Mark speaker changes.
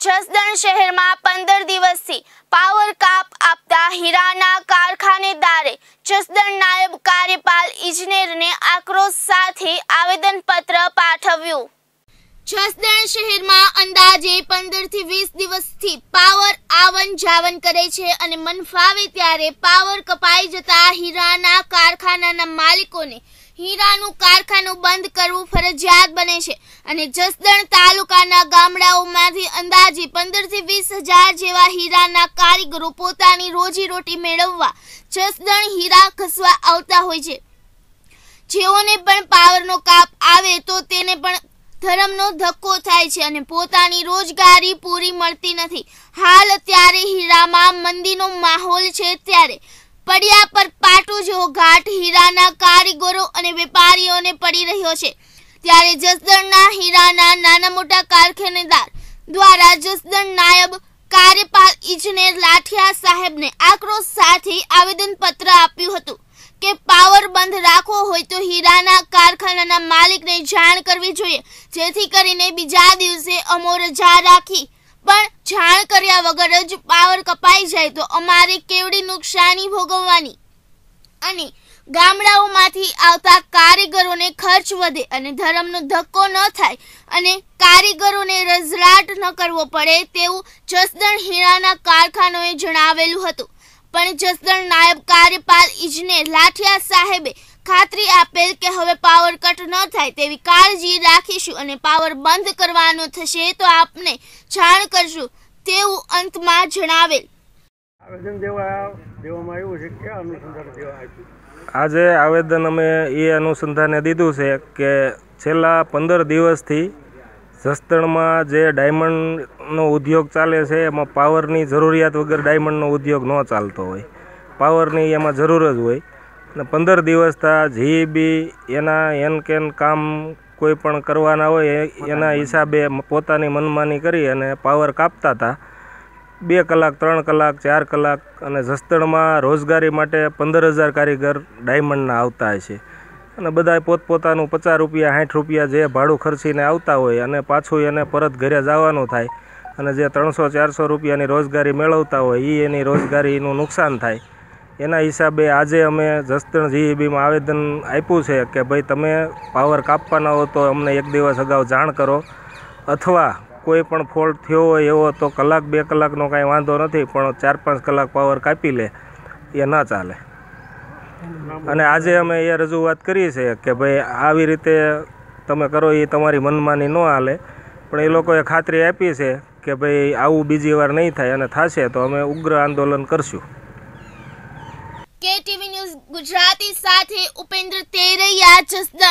Speaker 1: જસદણ શહેરમાં પંદર દિવસથી પાવર કાપ આપતા હીરાના કારખાનેદારે જસદણ નાયબ કાર્યપાલ ઇજનેરને આક્રોશ સાથે આવેદનપત્ર પાઠવ્યું. જસદણ શહેરમાં અંદાજે પંદરથી વીસ દિવસથી પાવર આવન જાવન કરે છે અને મન ફાવે ત્યારે પાવર કપાઈ જતા હીરાના કારખાનાના માલિકોને હીરાનું કારખાનું બંધ કરવું ફરજિયાત બને છે અને જસદણ તાલુકાના ગામડાઓમાંથી અંદાજે પંદરથી વીસ હજાર જેવા હીરાના કારીગરો પોતાની રોજીરોટી મેળવવા જસદણ હીરા ઘસવા આવતા હોય છે. જેઓને પણ પાવરનો કાપ આવે તો તેને પણ ધર્મનો ધક્કો થાય છે અને પોતાની રોજગારી પૂરી મળતી નથી. હાલ અત્યારે હીરામાં મંદીનો માહોલ છે ત્યારે. પડ્યા પર પાટો જેવો ઘાટ હીરાના કારીગરો અને વેપારીઓને પડી રહ્યો છે. ત્યારે જસદણના હીરાના નાના મોટા કારખાનેદાર દ્વારા જસદણ નાયબ કાર્યપાલ ઇજનેર લાઠિયા સાહેબને આક્રોશ સાથે આવેદનપત્ર આપ્યું હતું કે પાવર બંધ રાખવો હોય તો હીરાના કારખાનાના માલિકને જાણ કરવી જોઈએ. જેથી કરીને બીજા દિવસે અમો રજા રાખી. પણ જાણ કર્યા વગર જ પાવર કપાઈ જાય તો અમારે કેવડી નુકસાની ભોગવવાની? અને ગામડાઓમાંથી આવતા કારીગરોને ખર્ચ વધે અને ધર્મનો ધક્કો ન થાય અને કારીગરોને રઝળાટ ન કરવો પડે તેવું જસદણ હીરાના કારખાનોએ જણાવેલું હતું. પણ જસદણ નાયબ કાર્યપાલ ઇજનેર લાઠિયા સાહેબે ખાતરી આપેલ કે હવે પાવર કટ ન થાય તેવી કાળજી રાખીશું અને પાવર બંધ કરવાનો થશે તો આપને જાણ કરશું તેવું અંતમાં જણાવેલ.
Speaker 2: આજે આવેદન અમે એ અનુસંધાને દીધું છે કે છેલ્લા પંદર દિવસથી જસદણમાં જે ડાયમંડનો ઉદ્યોગ ચાલે છે, એમાં પાવરની જરૂરિયાત વગર ડાયમંડનો ઉદ્યોગ ન ચાલતો હોય. પાવરની એમાં જરૂર જ હોય. અને પંદર દિવસથી જીઈબી એના એન કેન કામ કોઈ પણ કરવાના હોય એના હિસાબે પોતાની મનમાની કરી અને પાવર કાપતા હતા. બે કલાક, ત્રણ કલાક, ચાર કલાક અને જસદણમાં રોજગારી માટે પંદર હજાર કારીગર ડાયમંડના આવતા હોય છે. અને બધા પોતપોતાનું પચાસ રૂપિયા, સાઠ રૂપિયા જે ભાડું ખર્ચીને આવતા હોય અને પાછું એને પરત ઘરે જવાનું થાય અને જે ત્રણસો, ચારસો રૂપિયાની રોજગારી મેળવતા હોય એ એની રોજગારીનું નુકસાન થાય. એના હિસાબે આજે અમે જસદણ જીઈબીમાં આવેદન આપ્યું છે કે ભાઈ તમે પાવર કાપવાના હો તો અમને એક દિવસ અગાઉ જાણ કરો. અથવા કોઈ પણ ફોલ્ટ થયો હોય એવો તો કલાક, બે કલાકનો કાંઈ વાંધો નથી, પણ ચાર, પાંચ કલાક પાવર કાપી લે, એ ના ચાલે. અને આજે અમે એ રજૂઆત કરી છે કે ભાઈ આવી રીતે તમે કરો, એ તમારી મનમાની ન હાલે. પણ એ લોકોએ ખાતરી આપી છે કે ભાઈ આવું બીજી વાર નહીં થાય અને થશે તો અમે ઉગ્ર આંદોલન કરશું.
Speaker 1: કેટીવી ન્યૂઝ ગુજરાતી સાથે ઉપેન્દ્ર તેરૈયા જસદણ.